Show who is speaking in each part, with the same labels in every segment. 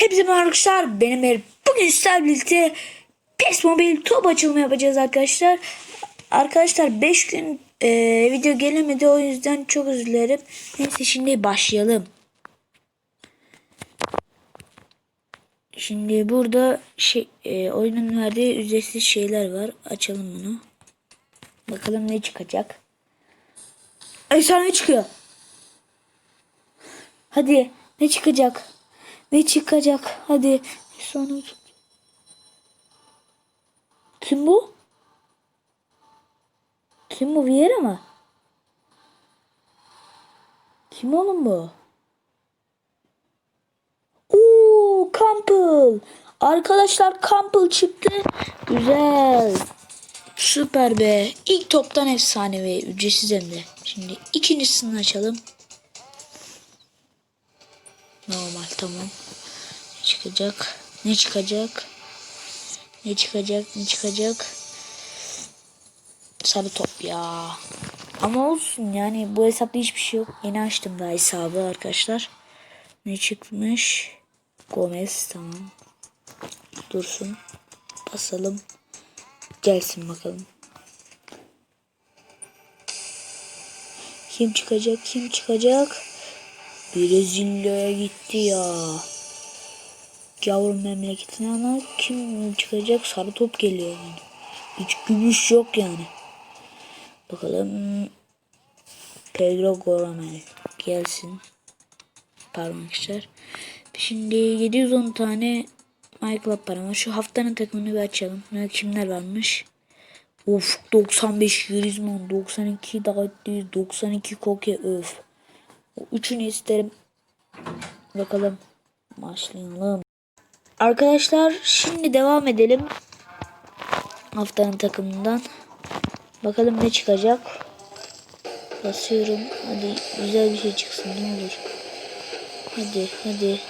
Speaker 1: Merhaba arkadaşlar. Benim Erip. Bugün sizlerle birlikte PES Mobile top açılımı yapacağız arkadaşlar. Arkadaşlar 5 gün e, video gelemedi o yüzden çok özür dilerim. Neyse şimdi başlayalım. Şimdi burada şey e, oyunun verdiği ücretsiz şeyler var. Açalım bunu. Bakalım ne çıkacak. Efsane çıkıyor. Hadi ne çıkacak? Ne çıkacak? Hadi sonra Kim bu? Kim bu Vieira mı? Kim oğlum bu? Oo, Campbell. Arkadaşlar Campbell çıktı. Güzel. Süper be. İlk toptan efsane ve ücretsiz hem de. Şimdi ikincisini açalım. Normal tamam. Çıkacak? Ne çıkacak? Ne çıkacak? Ne çıkacak? Sarı top ya. Ama olsun yani bu hesapta hiçbir şey yok. Yeni açtım daha hesabı arkadaşlar. Ne çıkmış? Gomez tamam. Dursun. Basalım. Gelsin bakalım. Kim çıkacak? Kim çıkacak? Brezilya'ya gitti ya. Yavrum memleketine ama kim çıkacak? Sarı top geliyor yani. Hiç gümüş yok yani. Bakalım. Pedro Goramel gelsin. Pardon arkadaşlar. Şimdi 710 tane Michael param var. Şu haftanın takımını bir açalım. Ne kimler varmış? Of 95 Griezmann, 92 Dagatti, 92 Koke öf. O üçünü isterim. Bakalım. Başlayalım. Arkadaşlar şimdi devam edelim. Haftanın takımından. Bakalım ne çıkacak. Basıyorum. Hadi güzel bir şey çıksın ne olur. Hadi hadi.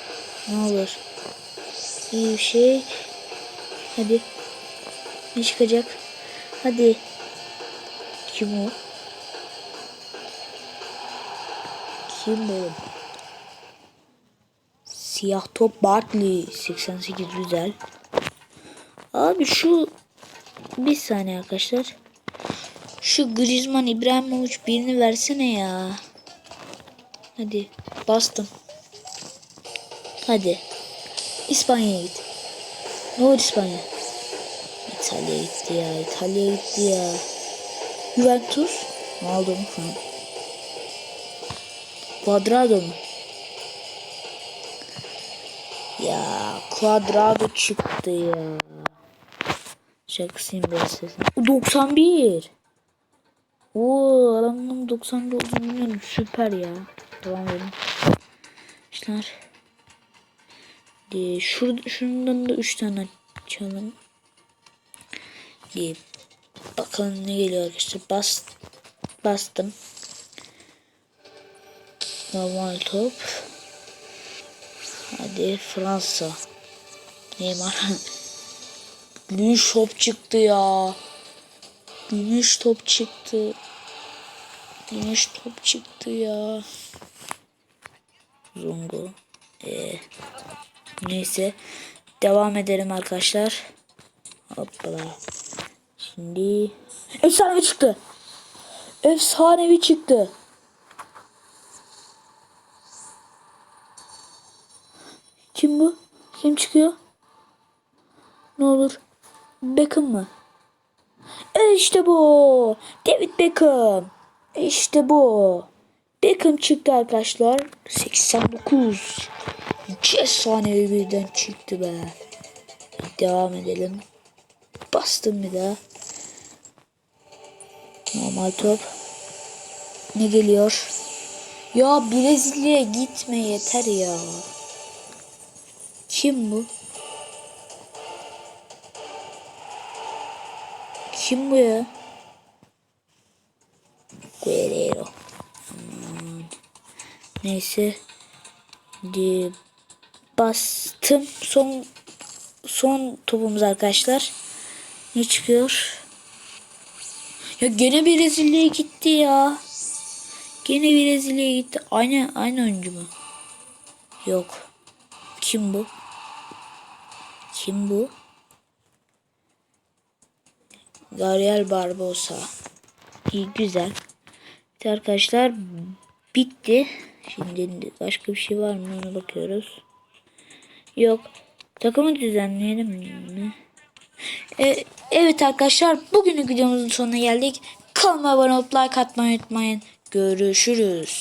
Speaker 1: Ne olur. İyi bir şey. Hadi. Ne çıkacak? Hadi. Kim o? Kim bu? Siyah top Bartley 88 güzel. Abi şu bir saniye arkadaşlar. Şu Griezmann İbrahimovic birini versene ya. Hadi bastım. Hadi. İspanya'ya git. Ne olur İspanya? İtalya gitti ya. İtalya gitti ya. Juventus. Ne oldu mu? Quadrado mu? Ya Quadrado çıktı ya. Şarkısıyım biraz sesini. 91. Oo adamın 91 olduğunu bilmiyorum. Süper ya. Devam edelim. İşler. Diye şurada şundan da 3 tane açalım. Diye bakalım ne geliyor arkadaşlar. Bas bastım. Normal top. Hadi Fransa. Neymar. Gümüş top çıktı ya. Gümüş top çıktı. Gümüş top çıktı ya. Zongo. Ee, neyse. Devam edelim arkadaşlar. Hoppala. Şimdi efsanevi çıktı. Efsanevi çıktı. Kim bu? Kim çıkıyor? Ne olur? Beckham mı? E işte bu. David Beckham. E işte bu. Beckham çıktı arkadaşlar. 89. İki efsanevi birden çıktı be. Devam edelim. Bastım bir daha. Normal top. Ne geliyor? Ya Brezilya'ya gitme yeter ya. Kim bu? Kim bu ya? Guerrero. Hmm. Neyse. De bastım. Son son topumuz arkadaşlar. Ne çıkıyor? Ya gene Brezilya'ya gitti ya. Gene Brezilya'ya gitti. Aynı aynı oyuncu mu? Yok. Kim bu? Kim bu? Gabriel Barbosa. İyi güzel. Evet arkadaşlar bitti. Şimdi başka bir şey var mı ona bakıyoruz. Yok. Takımı düzenleyelim mi? E, evet arkadaşlar bugünün videomuzun sonuna geldik. Kanalıma abone olup like atmayı unutmayın. Görüşürüz.